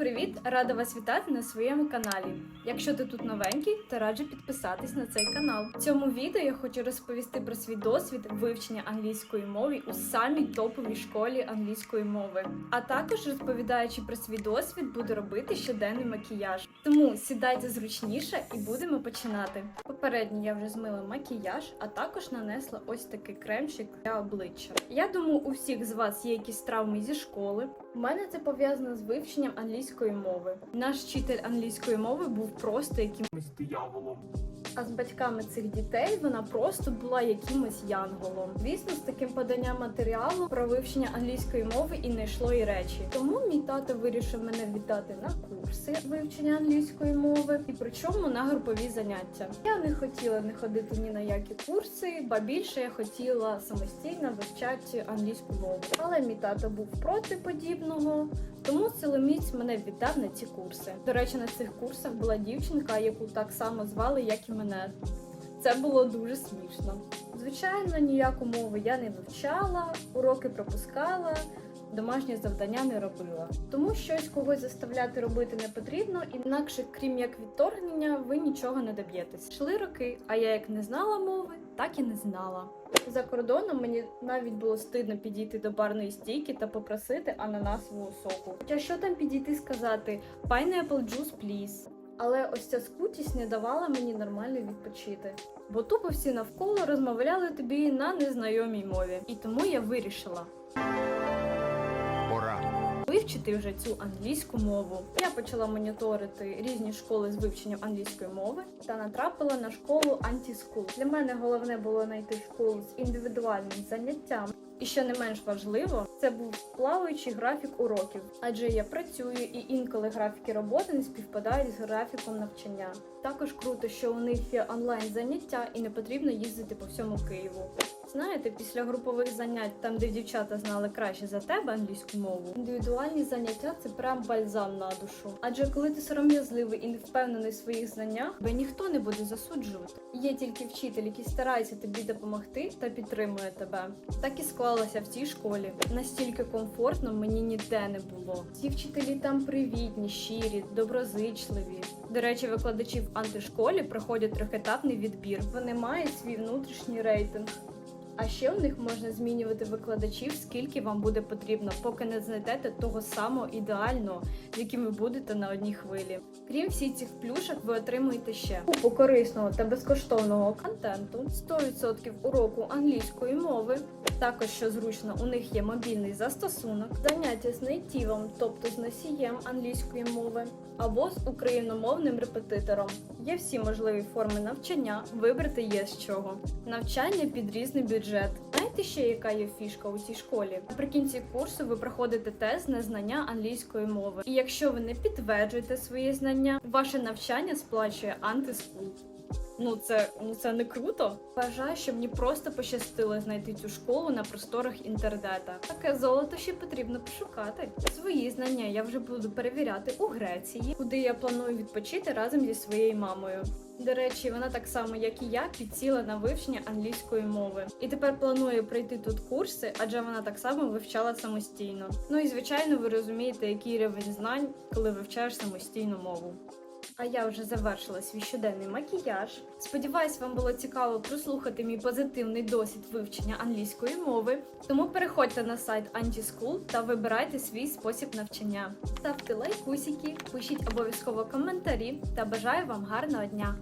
привіт! Рада вас вітати на своєму каналі. Якщо ти тут новенький, то раджу підписатись на цей канал. В цьому відео я хочу розповісти про свій досвід вивчення англійської мови у самій топовій школі англійської мови. А також розповідаючи про свій досвід, буду робити щоденний макіяж. Тому сідайте зручніше і будемо починати. Попередньо я вже змила макіяж, а також нанесла ось такий кремчик для обличчя. Я думаю, у всіх з вас є якісь травми зі школи. У мене це пов'язано з вивченням англійської мови. Наш вчитель англійської мови був просто якимось дияволом. А з батьками цих дітей вона просто була якимось янголом. Звісно, з таким поданням матеріалу про вивчення англійської мови і не йшло і речі. Тому мій тато вирішив мене віддати на курси вивчення англійської мови, і причому на групові заняття. Я не хотіла не ходити ні на які курси, ба більше я хотіла самостійно вивчати англійську мову. Але мій тато був проти подібного. Тому силоміць мене віддав на ці курси. До речі, на цих курсах була дівчинка, яку так само звали, як і мене. Це було дуже смішно. Звичайно, ніяку мову я не вивчала, уроки пропускала, домашні завдання не робила. Тому щось когось заставляти робити не потрібно, інакше, крім як відторгнення, ви нічого не доб'єтесь. Йшли роки, а я як не знала мови, так і не знала. За кордоном мені навіть було стидно підійти до барної стійки та попросити ананасового соку. Хоча що там підійти сказати Pineapple juice, please. Але ось ця скутість не давала мені нормально відпочити. Бо тупо всі навколо розмовляли тобі на незнайомій мові. І тому я вирішила вивчити вже цю англійську мову. Я почала моніторити різні школи з вивченням англійської мови та натрапила на школу антіскул. Для мене головне було знайти школу з індивідуальним заняттям. І що не менш важливо, це був плаваючий графік уроків, адже я працюю і інколи графіки роботи не співпадають з графіком навчання. Також круто, що у них є онлайн заняття і не потрібно їздити по всьому Києву. Знаєте, після групових занять, там де дівчата знали краще за тебе англійську мову, індивідуальні заняття це прям бальзам на душу. Адже коли ти сором'язливий і не впевнений в своїх знаннях, тебе ніхто не буде засуджувати. Є тільки вчитель, який старається тобі допомогти та підтримує тебе. Так і склалося в цій школі. Настільки комфортно мені ніде не було. Ці вчителі там привітні, щирі, доброзичливі. До речі, викладачі в антишколі проходять трьохетапний відбір. Вони мають свій внутрішній рейтинг. А ще у них можна змінювати викладачів, скільки вам буде потрібно, поки не знайдете того самого ідеального, з яким ви будете на одній хвилі. Крім всіх цих плюшок, ви отримуєте ще купу корисного та безкоштовного контенту, 100% уроку англійської мови. Також, що зручно, у них є мобільний застосунок, заняття з нейтівом, тобто з носієм англійської мови, або з україномовним репетитором. Є всі можливі форми навчання, вибрати є з чого. Навчання під різний бюджет. Знаєте ще, яка є фішка у цій школі? Наприкінці курсу ви проходите тест на знання англійської мови. І якщо ви не підтверджуєте свої знання, ваше навчання сплачує антискул. Ну це ну це не круто. Вважаю, що мені просто пощастило знайти цю школу на просторах інтернета. Таке золото ще потрібно пошукати. Свої знання я вже буду перевіряти у Греції, куди я планую відпочити разом зі своєю мамою. До речі, вона так само, як і я, підсіла на вивчення англійської мови. І тепер планує пройти тут курси, адже вона так само вивчала самостійно. Ну і звичайно, ви розумієте, який рівень знань, коли вивчаєш самостійну мову. А я вже завершила свій щоденний макіяж. Сподіваюсь, вам було цікаво прослухати мій позитивний досвід вивчення англійської мови. Тому переходьте на сайт Antischool та вибирайте свій спосіб навчання. Ставте лайкусики, пишіть обов'язково коментарі та бажаю вам гарного дня!